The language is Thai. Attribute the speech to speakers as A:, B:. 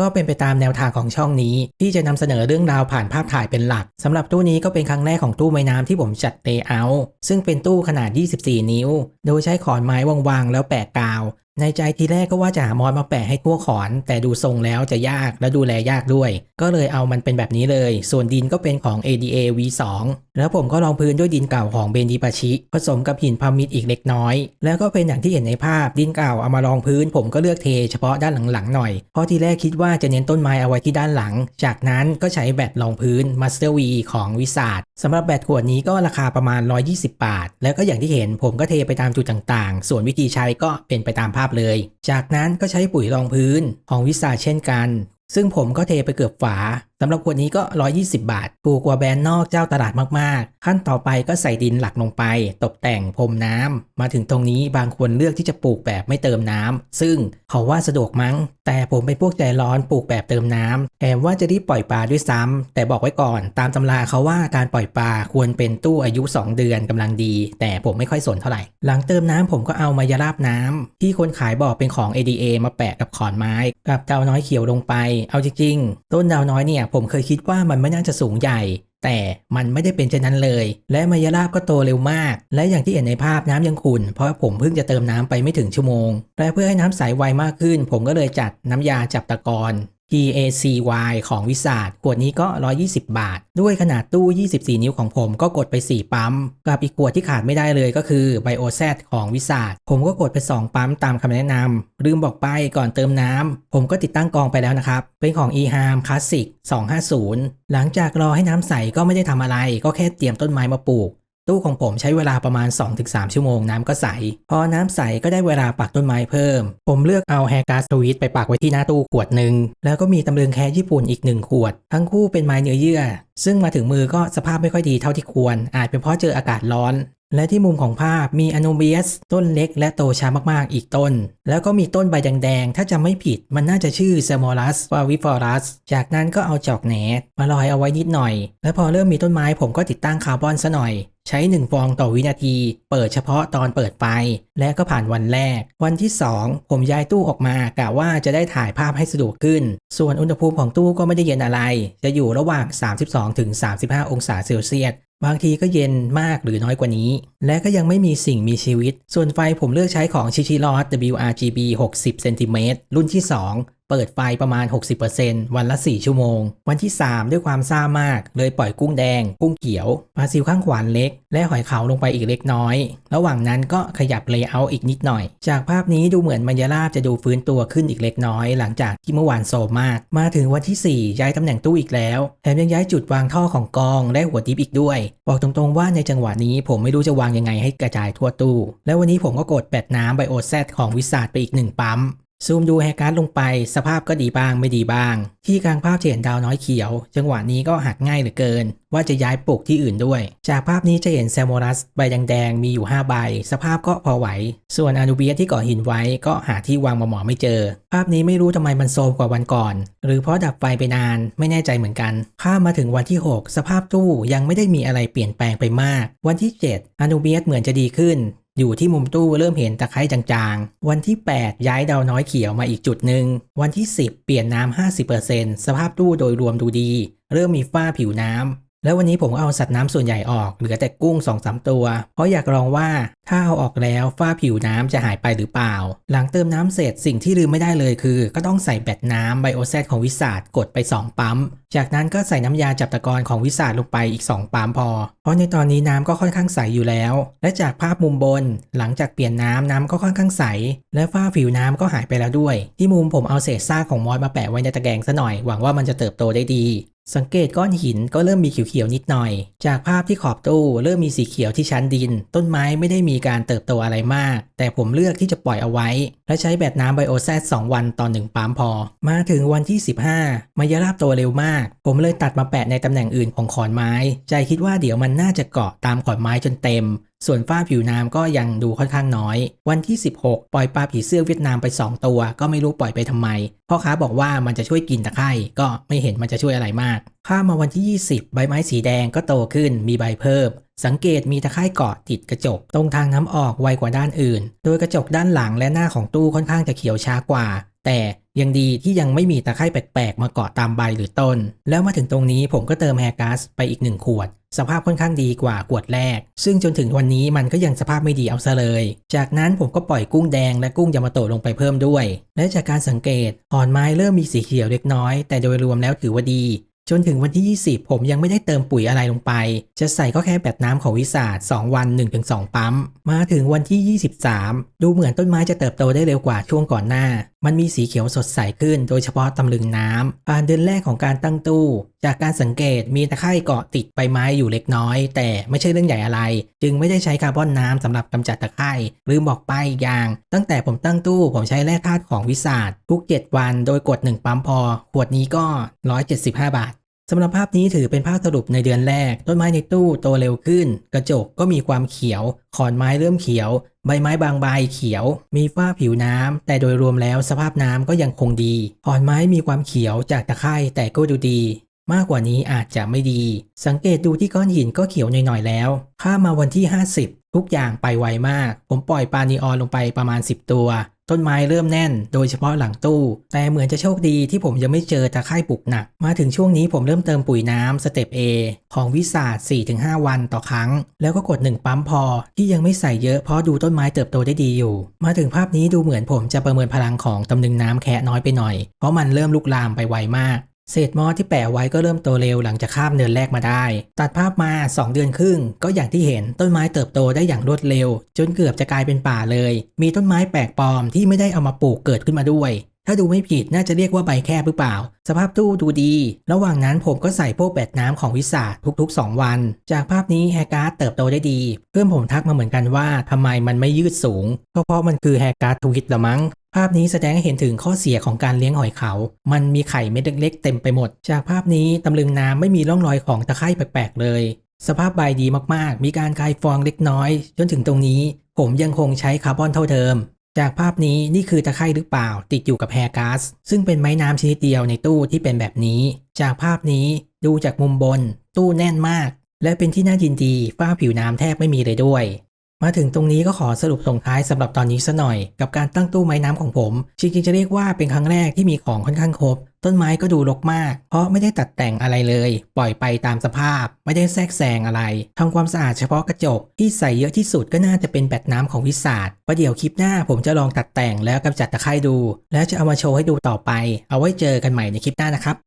A: ก็เป็นไปตามแนวทางของช่องนี้ ที่จะนำเสนอเรื่องราวผ่านภาพถ่ายเป็นหลักสำหรับตู้นี้ก็เป็นครั้งแรกของตู้ไม้น้ำที่ผมจัดเลเยอร์ซึ่งเป็นตู้ขนาด 24 นิ้ว โดยใช้ขอนไม้วางๆแล้วแปะกาว ในใจทีแรกก็ว่าจะหามอสมาแปะให้ทั่วขอน แต่ดูทรงแล้วจะยากและดูแลยากด้วย ก็เลยเอามันเป็นแบบนี้เลย ส่วนดินก็เป็นของ ADA V2 แล้วผมก็รองพื้นด้วยดินเก่าของเบนดิปาชิ ผสมกับหินพามิดอีกเล็กน้อย แล้วก็เป็นอย่างที่เห็นในภาพดินเก่าเอามารองพื้น ผมก็เลือกเทเฉพาะด้านหลังๆหน่อย เพราะทีแรกคิดว่าจะเน้นต้นไม้เอาไว้ที่ด้านหลัง จากนั้นก็ใช้แบตรองพื้น Master V ของวิสาดสำหรับแบตขวดนี้ก็ราคาประมาณ 120 บาท แล้วก็อย่างที่เห็นผมก็เทไปตามจุดต่างๆ ส่วนวิธีใช้ก็เป็นไปตามภาพเลย จากนั้นก็ใช้ปุ๋ยรองพื้นของวิสาเช่นกัน ซึ่งผมก็เทไปเกือบฝาสำหรับขวดนี้ก็ 120 บาท ถูกกว่าแบรนด์นอกเจ้าตลาดมากๆ ขั้นต่อไปก็ใส่ดินหลักลงไป ตกแต่งพรมน้ำมาถึงตรงนี้บางคนเลือกที่จะปลูกแบบไม่เติมน้ำซึ่งเขาว่าสะดวกมั้ง แต่ผมเป็นพวกใจร้อนปลูกแบบเติมน้ำแถมว่าจะรีบปล่อยปลาด้วยซ้ำแต่บอกไว้ก่อน ตามตำราเขาว่าการปล่อยปลาควรเป็นตู้อายุ 2 เดือนกำลังดี แต่ผมไม่ค่อยสนเท่าไหร่ หลังเติมน้ำผมก็เอามายาลาบน้ำที่คนขายบอกเป็นของ ADA มาแปะกับขอนไม้ กับดาวน้อยเขียวลงไป เอาจริงๆต้นดาวน้อยเนี่ยผมเคยคิดว่ามันไม่น่าจะสูงใหญ่ แต่มันไม่ได้เป็นเช่นนั้นเลย และมายาลาบก็โตเร็วมาก และอย่างที่เห็นในภาพน้ำยังขุ่นเพราะผมเพิ่งจะเติมน้ำไปไม่ถึงชั่วโมงและเพื่อให้น้ำใสไวมากขึ้น ผมก็เลยจัดน้ำยาจับตะกอน PACY ของวิสาดขวดนี้ก็ 120 บาท ด้วยขนาดตู้ 24 นิ้วของผมก็กดไป 4 ปั๊ม กับอีกขวดที่ขาดไม่ได้เลยก็คือ BioZ ของวิสาดผมก็กดไป 2 ปั๊มตามคำแนะนำลืมบอกไปก่อนเติมน้ำ ผมก็ติดตั้งกองไปแล้วนะครับ เป็นของ eHarm Classic 250 หลังจากรอให้น้ำใสก็ไม่ได้ทำอะไร ก็แค่เตรียมต้นไม้มาปลูก ตู้ของผมใช้เวลาประมาณ 2-3 ชั่วโมงน้ำก็ใส พอน้ำใสก็ได้เวลาปักต้นไม้เพิ่ม ผมเลือกเอาแฮการสวิตไปปักไว้ที่หน้าตู้ขวดหนึ่ง แล้วก็มีตำลึงแค่ญี่ปุ่นอีกหนึ่งขวด ทั้งคู่เป็นไม้เนื้อเยื่อ ซึ่งมาถึงมือก็สภาพไม่ค่อยดีเท่าที่ควร อาจเป็นเพราะเจออากาศร้อน และที่มุมของภาพมีอ n นเบียสต้นเล็กและโตช้ามากๆ อีกต้น แล้วก็มีต้นใบแดงๆ ถ้าจำไม่ผิดมันน่าจะชื่อ s ซมอรัสฟาวิฟอรัส จากนั้นก็เอาจอกแหนมาลอยเอาไว้นิดหน่อย และพอเริ่มมีต้นไม้ผมก็ติดตั้งคาร์บอนซะหน่อย ใช้ 1 ฟองต่อวินาที เปิดเฉพาะตอนเปิดไฟและก็ผ่านวันแรก วันที่ 2 ผมย้ายตู้ออกมากะว่าจะได้ถ่ายภาพให้สะดวกขึ้น ส่วนอุณหภูมิของตู้ก็ไม่ได้เย็นอะไร จะอยู่ระหว่าง 32-35 องศาเซลเซียส บางทีก็เย็นมากหรือน้อยกว่านี้ และก็ยังไม่มีสิ่งมีชีวิต ส่วนไฟผมเลือกใช้ของชิชิลอส WRGB 60 เซนติเมตรรุ่นที่ 2 เปิดไฟประมาณ 60%วันละ 4 ชั่วโมง วันที่ 3 ด้วยความซ่ามาก เลยปล่อยกุ้งแดง กุ้งเขียวปลาซิวข้างขวานเล็ก และหอยขาวลงไปอีกเล็กน้อย ระหว่างนั้นก็ขยับเลเยอร์อีกนิดหน่อย จากภาพนี้ดูเหมือนมัญญาลาบจะดูฟื้นตัวขึ้นอีกเล็กน้อย หลังจากที่เมื่อวานโซมมาก มาถึงวันที่ 4 ย้ายตำแหน่งตู้อีกแล้ว แถมยังย้ายจุดวางท่อของกองและหัวดิฟอีกด้วย บอกตรงๆว่าในจังหวะนี้ผมไม่รู้จะวางยังไงให้กระจายทั่วตู้ และวันนี้ผมก็กดแปดน้ำไบโอแซตของวิสาดไปอีกหนึ่งปั๊ม ซูมดูแฮการ์ดลงไป สภาพก็ดีบ้างไม่ดีบ้าง ที่กลางภาพจะเห็นดาวน้อยเขียว จังหวะนี้ก็หักง่ายเหลือเกิน ว่าจะย้ายปลูกที่อื่นด้วย จากภาพนี้จะเห็นแซมโมรัสใบแดงๆมีอยู่ 5 ใบ สภาพก็พอไหว ส่วนอนูเบียที่กาะหินไว้ก็หาที่วางมาหมอไม่เจอ ภาพนี้ไม่รู้ทำไมมันโซมกว่าวันก่อน หรือเพราะดับไฟไปนานไม่แน่ใจเหมือนกันข้ามาถึงวันที่ 6 สภาพตู้ยังไม่ได้มีอะไรเปลี่ยนแปลงไปมาก วันที่ 7 อนูเบียเหมือนจะดีขึ้น อยู่ที่มุมตู้เริ่มเห็นตะไคร้จางๆ วันที่ 8 ย้ายดาวน้อยเขียวมาอีกจุดหนึ่ง วันที่ 10 เปลี่ยนน้ำ 50%สภาพตู้โดยรวมดูดี เริ่มมีฝ้าผิวน้ำ แล้ววันนี้ผมเอาสัตว์น้ำส่วนใหญ่ออกเหลือแต่กุ้ง2อสตัว เพราะอยากลองว่าถ้าเอาออกแล้วฝ้าผิวน้ำจะหายไปหรือเปล่า หลังเติมน้ำเสร็จสิ่งที่ลืมไม่ได้เลยคือ ก็ต้องใส่แบตน้ำไบโอแซดของวิสาดกดไป 2 ปั๊ม จากนั้นก็ใส่น้ำยาจับตะกอนของวิสาดลงไปอีก 2 ปั๊มพอ เพราะในตอนนี้น้ำก็ค่อนข้างใสอยู่แล้ว และจากภาพมุมบน หลังจากเปลี่ยนน้ำน้ำก็ค่อนข้างใส และฝ้าผิวน้ำก็หายไปแล้วด้วย ที่มุมผมเอาเศษซากของมอสมาแปะไว้ในตะแกรงซะหน่อยหวังว่ามันจะเติบโตได้ดี สังเกตก้อนหินก็เริ่มมีเขียวๆนิดหน่อย จากภาพที่ขอบตู้เริ่มมีสีเขียวที่ชั้นดิน ต้นไม้ไม่ได้มีการเติบโตอะไรมาก แต่ผมเลือกที่จะปล่อยเอาไว้ และใช้แบตน้ำไบโอแซด2วันต่อ1ปั๊มพอ มาถึงวันที่ 15 มายาลาบโตเร็วมาก ผมเลยตัดมาแปะในตำแหน่งอื่นของขอนไม้ ใจคิดว่าเดี๋ยวมันน่าจะเกาะตามขอนไม้จนเต็ม ส่วนฝ้าผิวน้ำก็ยังดูค่อนข้างน้อย วันที่ 16 ปล่อยปลาผีเสื้อเวียดนามไป 2 ตัว ก็ไม่รู้ปล่อยไปทำไม พ่อค้าบอกว่ามันจะช่วยกินตะไคร่ก็ไม่เห็นมันจะช่วยอะไรมาก ข้ามมาวันที่ 20 ใบไม้สีแดงก็โตขึ้นมีใบเพิ่ม สังเกตมีตะไคร่เกาะติดกระจก ตรงทางน้ำออกไวกว่าด้านอื่น โดยกระจกด้านหลังและหน้าของตู้ค่อนข้างจะเขียวช้ากว่า แต่ยังดีที่ยังไม่มีตะไคร่แปลกๆ มาเกาะตามใบหรือต้น แล้วมาถึงตรงนี้ผมก็เติมแฮร์กัสไปอีกหนึ่งขวด สภาพค่อนข้างดีกว่าขวดแรก ซึ่งจนถึงวันนี้มันก็ยังสภาพไม่ดีเอาซะเลย จากนั้นผมก็ปล่อยกุ้งแดงและกุ้งยามาโตะลงไปเพิ่มด้วย และจากการสังเกตขอนไม้เริ่มมีสีเขียวเล็กน้อย แต่โดยรวมแล้วถือว่าดี จนถึงวันที่ 20 ผมยังไม่ได้เติมปุ๋ยอะไรลงไป จะใส่ก็แค่แบตน้ำของวิสาด2วัน 1-2 ปั๊ม มาถึงวันที่ 23 ดูเหมือนต้นไม้จะเติบโตได้เร็วกว่าช่วงก่อนหน้า มันมีสีเขียวสดใสขึ้น โดยเฉพาะตำลึงน้ำผ่านเดือนแรกของการตั้งตู้ จากการสังเกตมีตะไคร่เกาะติดใบไม้อยู่เล็กน้อย แต่ไม่ใช่เรื่องใหญ่อะไร จึงไม่ได้ใช้คาร์บอนน้ำสำหรับกำจัดตะไคร่ลืมบอกไปอีกอย่าง ตั้งแต่ผมตั้งตู้ผมใช้แร่ธาตุของวิสาดทุก 7 วัน โดยกด 1 ปั๊มพอ ขวดนี้ก็ 175 บาทสำหรับภาพนี้ถือเป็นภาพสรุปในเดือนแรก ต้นไม้ในตู้โตเร็วขึ้น กระจกก็มีความเขียว ขอนไม้เริ่มเขียว ใบไม้บางใบเขียว มีฝ้าผิวน้ำแต่โดยรวมแล้วสภาพน้ำก็ยังคงดีขอนไม้มีความเขียวจากตะไคร่แต่ก็ดูดี มากกว่านี้อาจจะไม่ดี สังเกตดูที่ก้อนหินก็เขียวหน่อยๆแล้ว ข้ามมาวันที่ 50 ทุกอย่างไปไวมาก ผมปล่อยปลานีออนลงไปประมาณ 10 ตัว ต้นไม้เริ่มแน่น โดยเฉพาะหลังตู้ แต่เหมือนจะโชคดีที่ผมยังไม่เจอตะไคร่ปลุกหนัก มาถึงช่วงนี้ผมเริ่มเติมปุ๋ยน้ำสเต็ป A ของวิสาด4-5 วันต่อครั้ง แล้วก็กด 1 ปั๊มพอ ที่ยังไม่ใส่เยอะเพราะดูต้นไม้เติบโตได้ดีอยู่ มาถึงภาพนี้ดูเหมือนผมจะประเมินพลังของตำลึงน้ำแค่น้อยไปหน่อย เพราะมันเริ่มลุกลามไปไวมาก เศษมอสที่แปะไว้ก็เริ่มโตเร็วหลังจากข้ามเดือนแรกมาได้ ตัดภาพมา 2 เดือนครึ่ง ก็อย่างที่เห็นต้นไม้เติบโตได้อย่างรวดเร็ว จนเกือบจะกลายเป็นป่าเลย มีต้นไม้แปลกปลอมที่ไม่ได้เอามาปลูกเกิดขึ้นมาด้วย ถ้าดูไม่ผิดน่าจะเรียกว่าใบแคบหรือเปล่า สภาพตู้ดูดี ระหว่างนั้นผมก็ใส่พวกแบตน้ำของวิสาทุก ๆ 2 วัน จากภาพนี้แฮร์การ์ดเติบโตได้ดี เพื่อนผมทักมาเหมือนกันว่าทำไมมันไม่ยืดสูงก็เพราะมันคือแฮร์การ์ดทวิตละมั้ง ภาพนี้แสดงให้เห็นถึงข้อเสียของการเลี้ยงหอยเขา มันมีไข่เม็ดเล็กๆเต็มไปหมด จากภาพนี้ตำลึงน้ำไม่มีร่องรอยของตะไคร่แปลกๆเลย สภาพใบดีมากๆ มีการคายฟองเล็กน้อย จนถึงตรงนี้ ผมยังคงใช้คาร์บอนเท่าเดิม จากภาพนี้นี่คือตะไคร่หรือเปล่า ติดอยู่กับแฮร์ก๊าซซึ่งเป็นไม้น้ำชนิดเดียวในตู้ที่เป็นแบบนี้ จากภาพนี้ดูจากมุมบน ตู้แน่นมาก และเป็นที่น่ายินดีฝ้าผิวน้ำแทบไม่มีเลยด้วย มาถึงตรงนี้ก็ขอสรุปส่งท้ายสำหรับตอนนี้ซะหน่อยกับการตั้งตู้ไม้น้ำของผม จริงๆจะเรียกว่าเป็นครั้งแรกที่มีของค่อนข้างครบ ต้นไม้ก็ดูรกมาก เพราะไม่ได้ตัดแต่งอะไรเลย ปล่อยไปตามสภาพ ไม่ได้แทรกแซงอะไรทำความสะอาดเฉพาะกระจก ที่ใส่เยอะที่สุดก็น่าจะเป็นแบตน้ำของวิสาดประเดี๋ยวคลิปหน้าผมจะลองตัดแต่งแล้วกำจัดตะไคร่ดู แล้วจะเอามาโชว์ให้ดูต่อไป เอาไว้เจอกันใหม่ในคลิปหน้านะครับ